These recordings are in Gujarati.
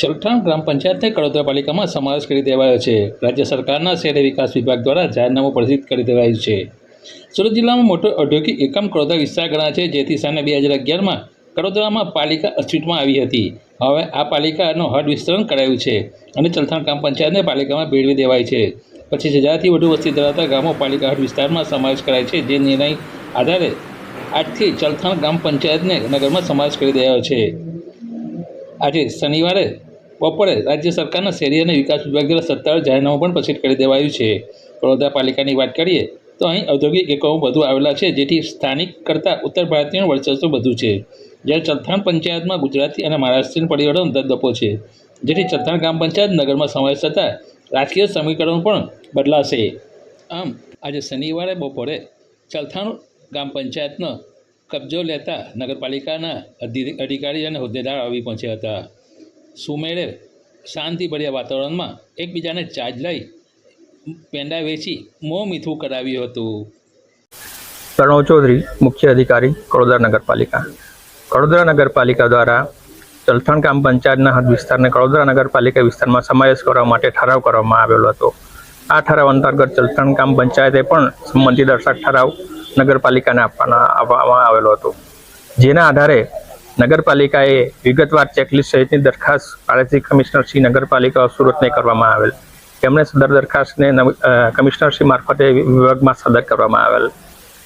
ચલઠાણ ગ્રામ પંચાયતને કડોદરા પાલિકામાં સમાવેશ કરી દેવાયો છે. રાજ્ય સરકારના શહેરી વિકાસ વિભાગ દ્વારા જાહેરનામું પ્રસિદ્ધ કરી દેવાયું છે. સુરત જિલ્લામાં મોટો ઔદ્યોગિક એકમ કડોદરા વિસ્તાર ગણાય છે, જેથી સાને બે હજાર અગિયારમાં કડોદરામાં પાલિકા અસ્તિત્વમાં આવી હતી. હવે આ પાલિકાનો હદ વિસ્તરણ કરાયું છે અને ચલથાણ ગ્રામ પંચાયતને પાલિકામાં ભેળવી દેવાય છે. પચીસ હજારથી વધુ વસ્તી ધરાવતા ગામો પાલિકા હદ વિસ્તારમાં સમાવેશ કરાય છે, જે નિર્ણય આધારે આજથી ચલથાણ ગ્રામ પંચાયતને નગરમાં સમાવેશ કરી દેવાયો છે. આજે શનિવારે બપોરે રાજ્ય સરકારના શહેરી અને વિકાસ વિભાગ દ્વારા સત્તાવાર જાહેરનામું પણ પ્રસિદ્ધ કરી દેવાયું છે. વડોદરા પાલિકાની વાત કરીએ, તો અહીં ઔદ્યોગિક એકમો વધુ આવેલા છે, જેથી સ્થાનિક કરતાં ઉત્તર ભારતીયનું વર્ચસ્વ વધુ છે. જ્યારે ચલથાણ પંચાયતમાં ગુજરાતી અને મહારાષ્ટ્રીયન પરિવારોનો દબદબો છે, જેથી ચલથાણ ગ્રામ પંચાયત નગરમાં સમાવેશ થતાં રાજકીય સમીકરણો પણ બદલાશે. આમ, આજે શનિવારે બપોરે ચલથાણ ગ્રામ પંચાયતનો કબજો લેતા નગરપાલિકાના અધિકારી અને હોદ્દેદાર આવી પહોંચ્યા હતા. સુમેળે શાંતિભર્યા વાતાવરણમાં એકબીજાને ચાર્જ લઈ પેંડા વેચી મોં મીઠું કરાવ્યું હતું. પ્રણવ ચૌધરી, મુખ્ય અધિકારી, કડોદરા નગરપાલિકા. કડોદરા નગરપાલિકા દ્વારા ચલથણ ગામ પંચાયતના હદ વિસ્તારને કડોદરા નગરપાલિકા વિસ્તારમાં સમાવેશ કરવા માટે ઠરાવ કરવામાં આવેલો હતો. આ ઠરાવ અંતર્ગત ચલથણ ગામ પંચાયતે પણ સંબંધિત દર્શક ઠરાવ નગરપાલિકાને આપવાના, આપવામાં આવેલો હતો. જેના આધારે નગરપાલિકાએ વિગતવાર ચેકલિસ્ટ સહિતની દરખાસ્ત પાડોશી કમિશનર શ્રી નગરપાલિકા સુરતને કરવામાં આવેલ. તેમણે સદર દરખાસ્તને કમિશનર શ્રી મારફતે વિભાગમાં સદર કરવામાં આવેલ.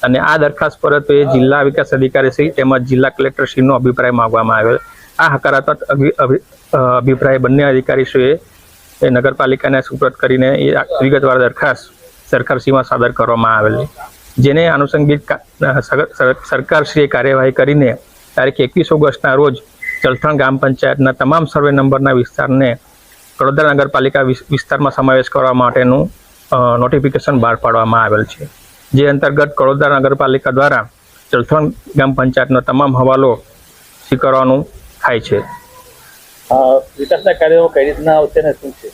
અને આ દરખાસ્ત પરત્વે જિલ્લા વિકાસ અધિકારી શ્રી તેમજ જિલ્લા કલેક્ટર શ્રીનો અભિપ્રાય માંગવામાં આવેલ. આ હકારાત્મક અભિ- અભિ- અભિપ્રાય બંને અધિકારીશ્રીએ એ નગરપાલિકાને સુપ્રત કરીને એ વિગતવાર દરખાસ્ત સરકારશ્રીમાં સાદર કરવામાં આવેલી. જેને આનુષંગિક સરકારશ્રીએ કાર્યવાહી કરીને તારીખ એકવીસ ઓગસ્ટના રોજ ચલથણ ગ્રામ પંચાયતના તમામ સર્વે નંબરના વિસ્તારને કડોદરા નગરપાલિકા વિસ- વિસ્તારમાં સમાવેશ કરવા માટેનું નોટિફિકેશન બહાર પાડવામાં આવેલ છે. જે અંતર્ગત કડોદરા નગરપાલિકા દ્વારા ચલથણ ગ્રામ પંચાયતનો તમામ હવાલો સ્વીકારવાનું થાય છે. વિકાસના કાર્યો કઈ રીતના આવશે ને શું છે?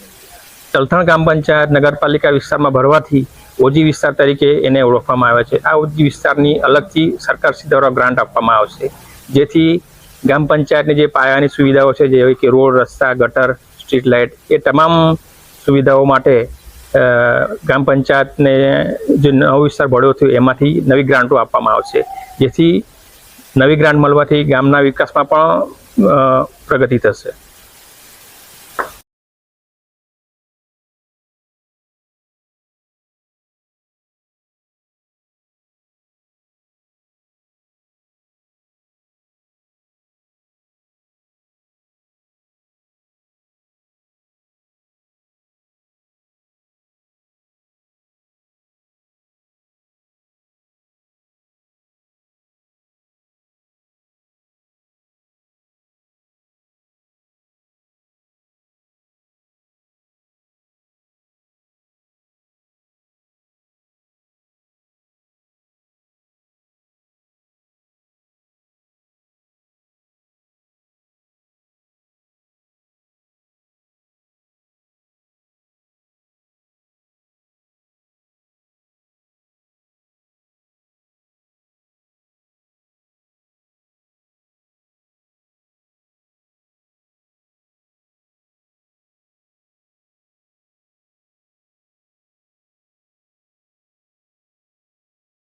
ચલથાણ ગ્રામ પંચાયત નગરપાલિકા વિસ્તારમાં ભરવાથી ઓજી વિસ્તાર તરીકે એને ઓળખવામાં આવે છે. આ ઓજી વિસ્તારની અલગથી સરકારશ્રી દ્વારા ગ્રાન્ટ આપવામાં આવશે. જેથી ગ્રામ પંચાયતની જે પાયાની સુવિધાઓ છે જેવી કે રોડ, રસ્તા, ગટર, સ્ટ્રીટ લાઇટ, એ તમામ સુવિધાઓ માટે ગ્રામ પંચાયતને જે નવો વિસ્તાર ભળ્યો થયો એમાંથી નવી ગ્રાન્ટો આપવામાં આવશે. જેથી નવી ગ્રાન્ટ મળવાથી ગામના વિકાસમાં પણ પ્રગતિ થશે.